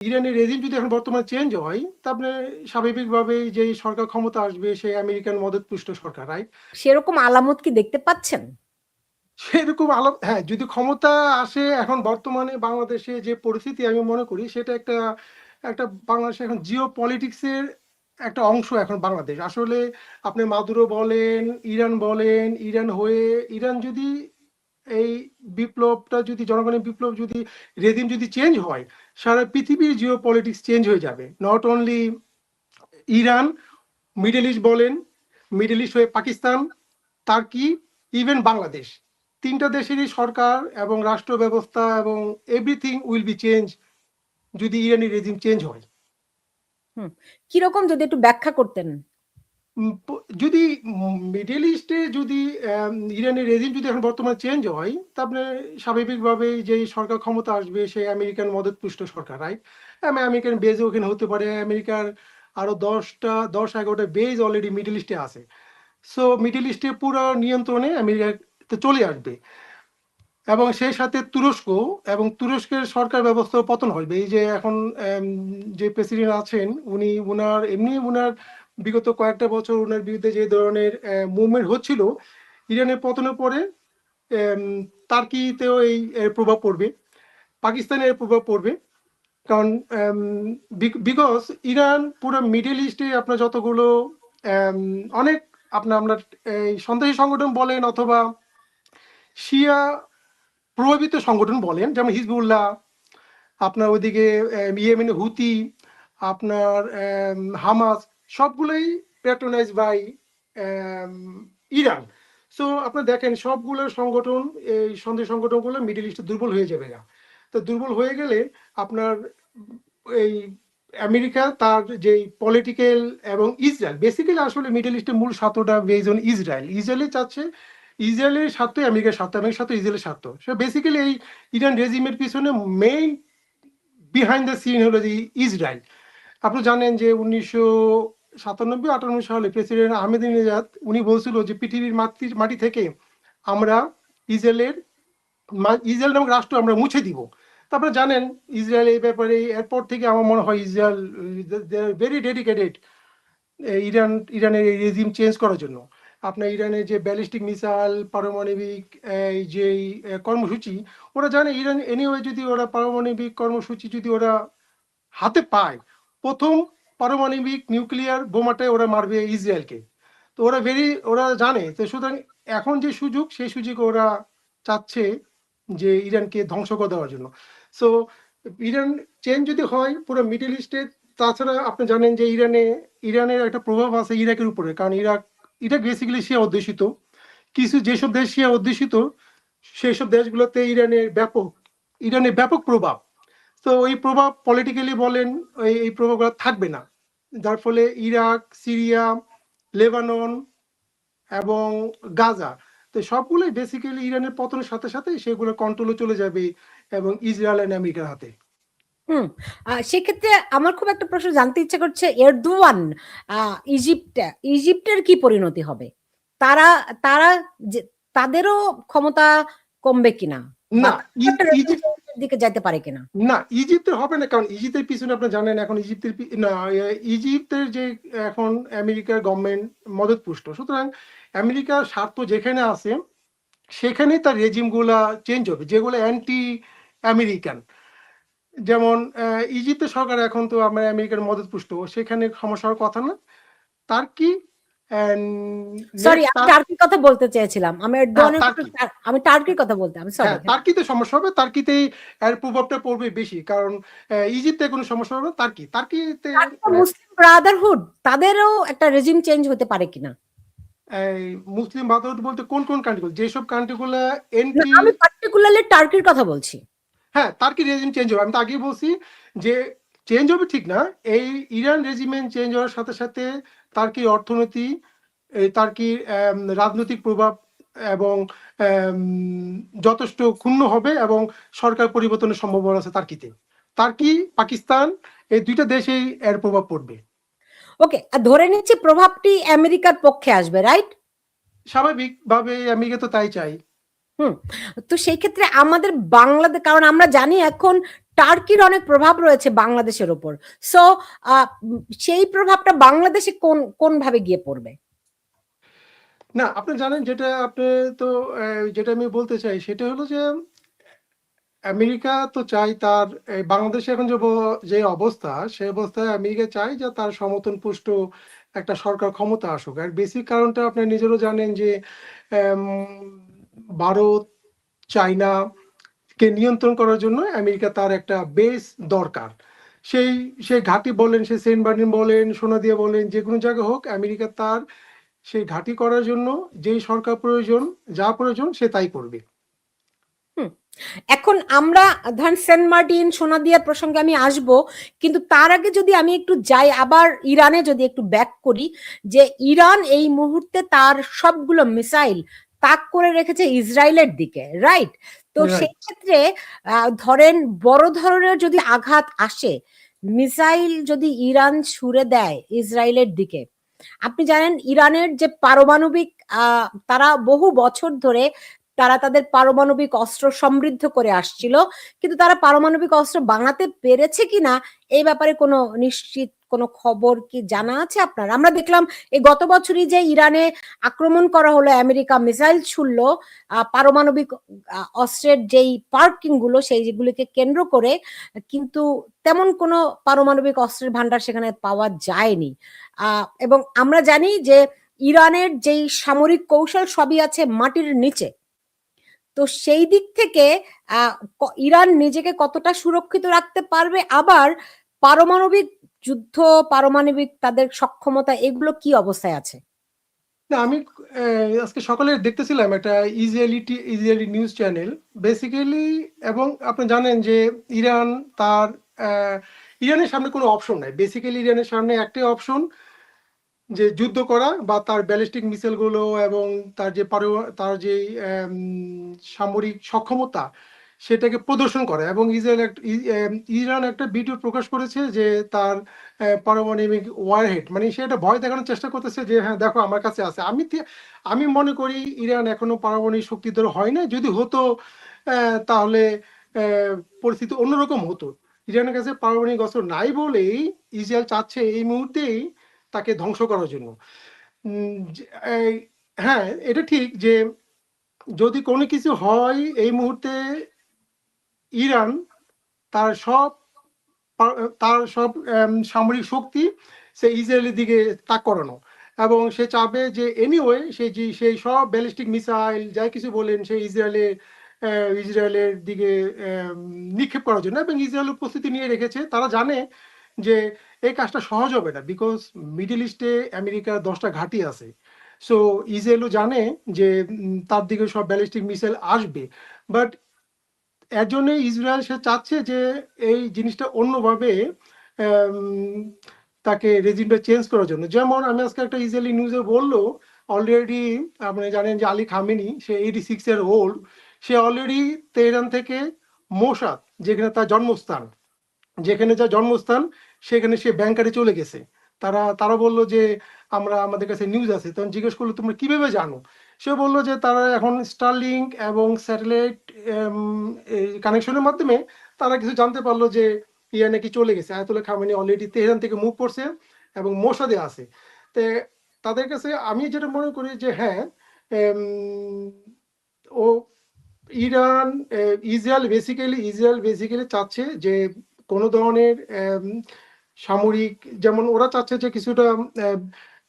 ইরানের রেজিম যদি এখন বর্তমানে চেঞ্জ হয় তারপরে স্বাভাবিকভাবে যে সরকার ক্ষমতা আসবে সেই আমেরিকান মদতপুষ্ট সরকার রাইট সেরকম আলামত কি দেখতে পাচ্ছেন? সেরকম আলাপ হ্যাঁ যদি ক্ষমতা আসে এখন বর্তমানে বাংলাদেশে যে পরিস্থিতি আমি মনে করি সেটা একটা একটা বাংলাদেশে এখন জিও পলিটিক্সের একটা অংশ এখন বাংলাদেশ। আসলে আপনি মাদুরো বলেন ইরান বলেন ইরান হয়ে ইরান যদি এই বিপ্লবটা যদি জনগণের বিপ্লব যদি রেজিম যদি চেঞ্জ হয় সারা পৃথিবীর জিও পলিটিক্স চেঞ্জ হয়ে যাবে। Not only Iran Middle East বলেন মিডল ইস্ট হয়ে পাকিস্তান তার্কি ইভেন বাংলাদেশ তিনটা দেশেরই সরকার এবং রাষ্ট্র ব্যবস্থা এবং এভরিথিং উইল বি চেঞ্জ যদি ইরানি রেজিম চেঞ্জ হয়। কীরকম যদি একটু ব্যাখ্যা করতেন? যদি মিডল ইস্টে যদি ইরানের রেজিম যদি এখন বর্তমানে চেঞ্জ হয় তারপরে স্বাভাবিকভাবে যে সরকার ক্ষমতা আসবে, সেই আমেরিকান মদতপুষ্ট সরকার রাইট আমেরিকান বেজ ওখানে হতে পারে, আমেরিকার আরও দশটা, দশ, এগারোটা বেজ অলরেডি মিডল ইস্টে আছে। সো মিডল ইস্টে পুরো নিয়ন্ত্রণে আমেরিকাতে চলে আসবে। এবং সেই সাথে তুরস্ক এবং তুরস্কের সরকার ব্যবস্থা পতন হবে। এই যে এখন যে প্রেসিডেন্ট আছেন, উনি উনার, এমনি উনার বিগত কয়েকটা বছর ওনার বিরুদ্ধে যে ধরনের মুভমেন্ট হচ্ছিল ইরানের পতনের পরে তার্কিতেও এই এর প্রভাব পড়বে পাকিস্তানের প্রভাব পড়বে। কারণ বিকজ ইরান পুরো মিডল ইস্টে আপনার যতগুলো অনেক আপনার আপনার এই সন্ত্রাসী সংগঠন বলেন অথবা শিয়া প্রভাবিত সংগঠন বলেন যেমন হিজবুল্লাহ আপনার ওইদিকে আম, ইয়েমেনের হুতি আপনার হামাস সবগুলোই প্যাট্রোনাইজ বাই ইরান সো আপনার দেখেন, সবগুলো সংগঠন, এই সন্দেহ সংগঠনগুলো মিডল ইস্টে দুর্বল হয়ে যাবে না। তো দুর্বল হয়ে গেলে আপনার, এই আমেরিকা তার যে পলিটিক্যাল এবং ইসরায়েল বেসিক্যালি আসলে মিডল ইস্টের মূল স্বার্থটা বেজ অন ইসরায়েল ইসরায়েলে চাচ্ছে ইসরায়েলের স্বার্থ আমেরিকার স্বার্থ আমেরিকার স্বার্থ ইসরায়েলের স্বার্থ সো বেসিক্যালি এই ইরান রেজিমের পিছনে মেইন বিহাইন্ড দ্য সিন হলো যে ইসরায়েল আপনি জানেন যে উনিশশো সাতানব্বই, আটানব্বই সালে প্রেসিডেন্ট আহমেদিনেজাদ উনি বলছিল যে পৃথিবীর মাতৃ, মাটি থেকে আমরা ইসরায়েলের ইসরায়েল নামক রাষ্ট্র আমরা মুছে দিব। তারপরে জানেন, ইসরায়েল এই ব্যাপারে, এরপর থেকে আমার মনে হয় ইসরায়েল ভেরি ডেডিকেটেড ইরান, ইরানের এই রেজিম চেঞ্জ করার জন্য। আপনার ইরানের যে ব্যালিস্টিক মিসাইল পারমাণবিক এই যে কর্মসূচি, ওরা জানে ইরান এনিওয়ে যদি ওরা পারমাণবিক কর্মসূচি যদি ওরা হাতে পায়, প্রথম পারমাণবিক নিউক্লিয়ার বোমাটাই ওরা মারবে ইসরায়েলকে। তো ওরা ভেরি ওরা জানে তো সুতরাং এখন যে সুযোগ, সেই সুযোগ ওরা চাচ্ছে যে ইরানকে ধ্বংস করে দেওয়ার জন্য। সো ইরান চেঞ্জ যদি হয় পুরো মিডল ইস্টে তাছাড়া আপনি জানেন যে ইরানে, ইরানের একটা প্রভাব আছে ইরাকের উপরে, কারণ ইরাক ইরাক বেসিক্যালি শিয়া অধ্যুষিত। কিছু যেসব দেশ শিয়া অধ্যুষিত সেই সব দেশগুলোতে ইরানের ব্যাপক ইরানের ব্যাপক প্রভাব। তো ওই প্রভাব পলিটিক্যালি বলেন এই এই প্রভাবগুলো থাকবে না। যার ফলে ইরাক সিরিয়া লেবানন এবং গাজা তো সবগুলোই বেসিক্যালি ইরানের পতনের সাথে সাথে সেগুলো কন্ট্রোলে চলে যাবে এবং ইসরায়েল এন্ড আমেরিকার হাতে। হুম সেক্ষেত্রে আমার খুব একটা প্রশ্ন জানতে ইচ্ছা করছে এরদোয়ান ইজিপ্ট ইজিপ্টের কি পরিণতি হবে? তারা তারা তাদেরও ক্ষমতা কমবে কিনা? না ইজিপ্ট দিকে যাইতে পারে কিনা? না ইজিপ্টের হবে না কারণ ইজিপ্টের পিছনে আপনি জানেন এখন ইজিপ্টের পি- না এ, ইজিপ্টের যে এখন আমেরিকার গভর্নমেন্ট মদত পুষ্ট সুতরাং আমেরিকার স্বার্থ যেখানে আছে সেখানে তার রেজিমগুলা চেঞ্জ হবে যেগুলো অ্যান্টি আমেরিকান যেমন ইজিপ্তের সরকার এখন তো আমার আমেরিকার মদত পুষ্ট সেখানে সমস্যা কথা না। তার কি সরি টার্কির কথা বলতে চেয়েছিলাম। আমি টার্কি। টার- আমি টার্কির কথা বলতে আমি সরি হ্যাঁ তার্কিতে সমস্যা হবে এর প্রভাবটা পড়বে বেশি কারণ ইজিপ্টে কোনো সমস্যা হবে না তার্কি তার্কিতে মুসলিম ব্রাদারহুড তাদেরও একটা রেজিম চেঞ্জ হতে পারে কিনা? এই মুসলিম বাদরুদ বলতে কোন কোন কান্ট্রিগুলো যেসব কান্ট্রিগুলো এন্টি আমি পার্টিকুলারলি টার্কির কথা বলছি। হ্যাঁ তার্কি রেজিম চেঞ্জ হবে আমি তো আগেই বলছি যে চেঞ্জ হবে ঠিক না এই ইরান রেজিমেন্ট চেঞ্জ হওয়ার সাথে সাথে তার্কির অর্থনীতি আম, রাজনৈতিক প্রভাব এবং যথেষ্ট ক্ষুণ্ণ হবে এবং সরকার পরিবর্তনের সম্ভাবনা আছে তার্কিতে তার্কি পাকিস্তান এই দুইটা দেশেই এর প্রভাব পড়বে। ওকে ধরে নিচ্ছি প্রভাবটি আমেরিকার পক্ষে আসবে রাইট? স্বাভাবিকভাবে আমেরিকা তো তাই চাই তো সেই ক্ষেত্রে আমাদের বাংলাদেশ কারণ আমরা জানি এখন টার্কির অনেক প্রভাব রয়েছে বাংলাদেশের ওপর। সো সেই প্রভাবটা বাংলাদেশে কোন কোন ভাবে গিয়ে পড়বে? না, আপনি জানেন যেটা, আপনি তো যেটা আমি বলতে চাই সেটা হলো যে আমেরিকা তো চাই তার বাংলাদেশে এখন যে অবস্থা, সে অবস্থায় আমেরিকা চাই যে তার সমর্থন পুষ্ট একটা সরকার ক্ষমতা আসুক। আর বেসিক কারণটা আপনি নিজেরও জানেন যে ভারত চাইনা কে নিয়ন্ত্রণ করার জন্য আমেরিকা তার একটা বেস দরকার। সেই সেই ঘাঁটি বলেন সে সেন্ট বার্নিন বলেন সোনাদিয়া বলেন যে কোনো জায়গায় হোক, আমেরিকা তার সেই ঘাঁটি করার জন্য যেই সরকার প্রয়োজন যা প্রয়োজন সে তাই করবে। এখন আমরা ধরেন সেন্ট মার্টিন সোনাদিয়ার প্রসঙ্গে আমি আসব কিন্তু তার আগে যদি আমি একটু যাই আবার ইরানে যদি একটু ব্যাক করি যে ইরান এই মুহূর্তে তার সবগুলো মিসাইল তাক করে রেখেছে ইসরায়েলের দিকে রাইট তো. সেই ক্ষেত্রে ধরেন বড় ধরনের যদি আঘাত আসে মিসাইল যদি ইরান ছুড়ে দেয় ইসরায়েলের দিকে আপনি জানেন ইরানের যে পারমাণবিক তারা বহু বছর ধরে তারা তাদের পারমাণবিক অস্ত্র সমৃদ্ধ করে আসছিল। কিন্তু তারা পারমাণবিক অস্ত্র বানাতে পেরেছে কিনা, এই ব্যাপারে কোনো নিশ্চিত কোনো খবর কি জানা আছে আপনার? আমরা দেখলাম এই গত বছরই যে ইরানে আক্রমণ করা হলো, আমেরিকা মিসাইল ছুড়লো পারমাণবিক অস্ত্রের যেই পার্কিংগুলো সেই যেগুলিকে কেন্দ্র করে, কিন্তু তেমন কোনো পারমাণবিক অস্ত্রের ভান্ডার সেখানে পাওয়া যায়নি। এবং আমরা জানি যে ইরানের যেই সামরিক কৌশল সবই আছে মাটির নিচে। তো সেই দিক থেকে ইরান নিজেকে কতটা সুরক্ষিত রাখতে পারবে? আবার পারমাণবিক যুদ্ধ, পারমাণবিক তাদের সক্ষমতা, এগুলো কি অবস্থায় আছে? না, আমি আজকে সকালে দেখতেছিলাম একটা Israeli Israeli news channel basically এবং আপনি জানেন যে ইরান তার ইরানের সামনে কোনো অপশন নাই। বেসিক্যালি ইরানের সামনে একটাই অপশন যে যুদ্ধ করা বা তার ব্যালিস্টিক মিসাইলগুলো এবং তার যে তার যে সামরিক সক্ষমতা সেটাকে প্রদর্শন করা এবং ইসরায়েল ইরান একটা ভিডিও প্রকাশ করেছে যে তার পারমাণবিক ওয়ারহেড মানে সে একটা ভয় দেখানোর চেষ্টা করতেছে যে হ্যাঁ দেখো আমার কাছে আছে। আমি আমি মনে করি ইরান এখনও পারমাণবিক শক্তিধর হয় না যদি হতো তাহলে পরিস্থিতি অন্যরকম হতো। ইরানের কাছে পারমাণবিক অস্ত্র নাই বলেই ইসরায়েল চাচ্ছে এই মুহূর্তেই তাকে ধ্বংস করার জন্য। হ্যাঁ এটা ঠিক যে যদি কোনো কিছু হয় এই মুহূর্তে ইরান তার সব তার সব সামরিক শক্তি সে ইসরায়েলের দিকে তাক করানো। এবং সে চাবে যে এনিওয়ে সে যে সেই সব ব্যালিস্টিক মিসাইল যাই কিছু বলেন সে ইসরায়েলের আহ, ইসরায়েলের দিকে নিক্ষেপ করার জন্য এবং ইসরায়েল উপস্থিতি নিয়ে রেখেছে। তারা জানে যে এই কাজটা সহজ হবে না বিকজ মিডিল ইস্টে আমেরিকার দশটা ঘাঁটি আছে। সো ইসরায়েলও জানে যে তার দিকে সব ব্যালিস্টিক মিসাইল আসবে। বাট এর জন্য ইসরায়েল সে চাচ্ছে যে, এই জিনিসটা অন্যভাবে তাকে রেজিমটা চেঞ্জ করার জন্য। যেমন আমি আজকে একটা ইসরায়েলি নিউজে বলল অলরেডি আপনি জানেন যে আলী খামেনি, সে এইটি সিক্স এর ওল্ড সে অলরেডি তেহরান থেকে মোসাদ যেখানে তার জন্মস্থান, যেখানে যার জন্মস্থান সেখানে সে ব্যাংকারে চলে গেছে। তারা তারা বলল যে, আমরা আমাদের কাছে নিউজ আছে। তখন জিজ্ঞেস করল, তোমরা কীভাবে জানো? সে বলল যে, তারা এখন স্টারলিংক এবং স্যাটেলাইট কানেকশনের মাধ্যমে তারা কিছু জানতে পারল যে, ইয়া নাকি চলে গেছে। আয়াতুল্লাহ খামেনি অলরেডি তেহরান থেকে মুভ করছে এবং মোসাদে আছে। তে, তাদের কাছে আমি যেটা মনে করি যে হ্যাঁ ও Iran Israel basically Israel basically চাচ্ছে যে, কোনো ধরনের সামরিক, যেমন ওরা চাচ্ছে যে কিছুটা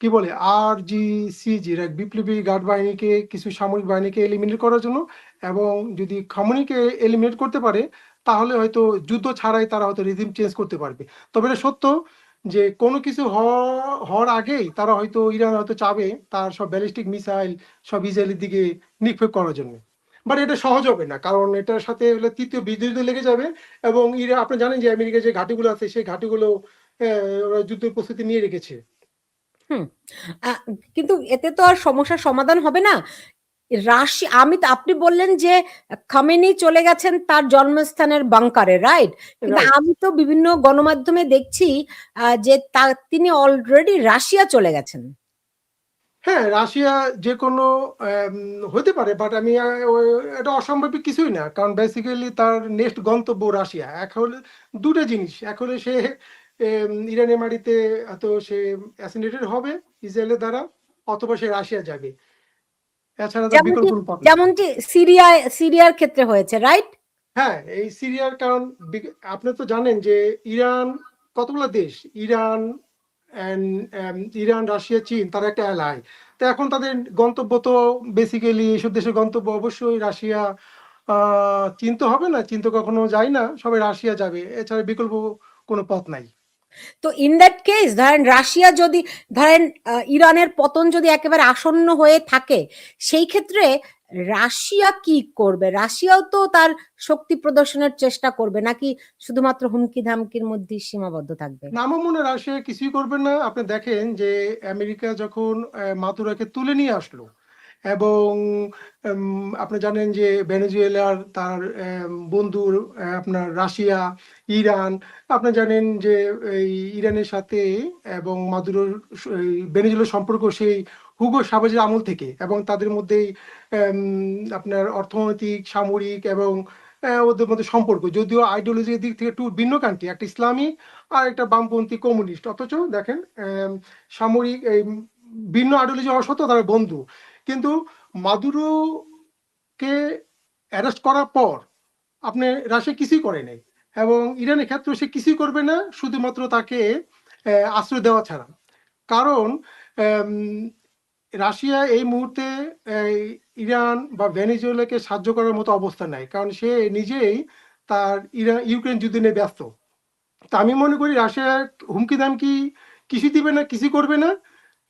কি বলে আর জি সি জি বিপ্লবী গার্ড বাহিনীকে কিছু সামরিক বাহিনীকে এলিমিনেট করার জন্য এবং যদি খামনিকে এলিমিনেট করতে পারে, তাহলে হয়তো যুদ্ধ ছাড়াই তারা হয়তো রিজিম চেঞ্জ করতে পারবে। তবে এটা সত্য যে কোনো কিছু হওয়া- হওয়ার আগেই তারা হয়তো ইরান হয়তো চাবে তার সব ব্যালিস্টিক মিসাইল সব ইসরায়েলের দিকে নিক্ষেপ করার জন্য। বাট এটা সহজ হবে না কারণ এটার সাথে হলে তৃতীয় বিদ্যুৎ লেগে যাবে এবং ইরা আপনি জানেন যে আমেরিকার যে ঘাটিগুলো আছে সেই ঘাটিগুলো ওরা যুদ্ধের প্রস্তুতি নিয়ে রেখেছে। কিন্তু এতে তো আর সমস্যার সমাধান হবে না। রাশি আমি আপনি বললেন যে খামেনি চলে গেছেন তার জন্মস্থানের বাংকারে রাইট? কিন্তু. আমি তো বিভিন্ন গণমাধ্যমে দেখছি আহ, যে তিনি অলরেডি রাশিয়া চলে গেছেন। হ্যাঁ রাশিয়া যে কোনো হতে পারে বাট আমি এটা অসম্ভবিক কিছুই না কারণ বেসিক্যালি তার নেক্সট গন্তব্য রাশিয়া। এক হলে দুটো জিনিস। এক হলে সে ইরানের মাটিতে তো সে অ্যাসিনেটেড হবে ইসরায়েলের দ্বারা অথবা সে রাশিয়া যাবে। এছাড়া যেমনটি সিরিয়ায় সিরিয়ার ক্ষেত্রে হয়েছে রাইট হ্যাঁ এই সিরিয়ার কারণ আপনি তো জানেন যে ইরান কতগুলো দেশ? ইরান ইরান রাশিয়া চীন তারা একটা অ্যালাই তো এখন তাদের গন্তব্য তো বেসিক্যালি এইসব দেশের গন্তব্য অবশ্যই রাশিয়া আহ, চীন হবে না চিন্তা কখনো যায় না সবাই রাশিয়া যাবে। এছাড়া বিকল্প কোনো পথ নাই। তো ইন দ্যাট কেস ধরেন রাশিয়া যদি ধরেন ইরানের পতন যদি একেবারে আসন্ন হয়ে থাকে সেই ক্ষেত্রে রাশিয়া কি করবে? রাশিয়াও তো তার শক্তি প্রদর্শনের চেষ্টা করবে নাকি শুধুমাত্র হুমকি ধামকির মধ্যে সীমাবদ্ধ থাকবে? আমার মনে রাশিয়া কিছুই করবে না। আপনি দেখেন যে আমেরিকা যখন আহ, মাদুরাকে তুলে নিয়ে আসলো এবং আপনি জানেন যে ভেনেজুয়েলার তার উম, বন্ধুর আপনার রাশিয়া ইরান আপনি জানেন যে এই ইরানের সাথে এবং মাদুরোর ভেনেজুয়েলার সম্পর্ক সেই হুগো সাবেজের আমল থেকে এবং তাদের মধ্যেই আপনার অর্থনৈতিক সামরিক এবং ওদের মধ্যে সম্পর্ক। যদিও আইডিওলজির দিক থেকে একটু ভিন্ন কান্ট্রি একটা ইসলামিক আর একটা বামপন্থী কমিউনিস্ট অথচ দেখেন সামরিক ভিন্ন আইডিওলজি হওয়া সত্ত্বেও তারা বন্ধু। কিন্তু মাদুরোকে অ্যারেস্ট করার পর আপনি রাশিয়া কিছুই করে নাই এবং ইরানের ক্ষেত্রে সে কিছুই করবে না, শুধুমাত্র তাকে আশ্রয় দেওয়া ছাড়া। কারণ রাশিয়া এই মুহূর্তে ইরান বা ভেনেজুয়েলাকে সাহায্য করার মতো অবস্থা নাই। কারণ সে নিজেই তার ইরান ইউক্রেন যুদ্ধ নিয়ে ব্যস্ত। তা আমি মনে করি রাশিয়া হুমকি দামকি কিছু দিবে না কিছু করবে না।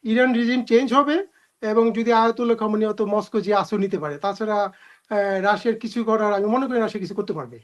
ইরান রিজিম চেঞ্জ হবে। এবং যদি আয়াতুল্লাহ খামনি অত মস্কো যে আসন নিতে পারে, তাছাড়া রাশিয়ার কিছু করার আমি মনে করি রাশিয়া কিছু করতে পারবে?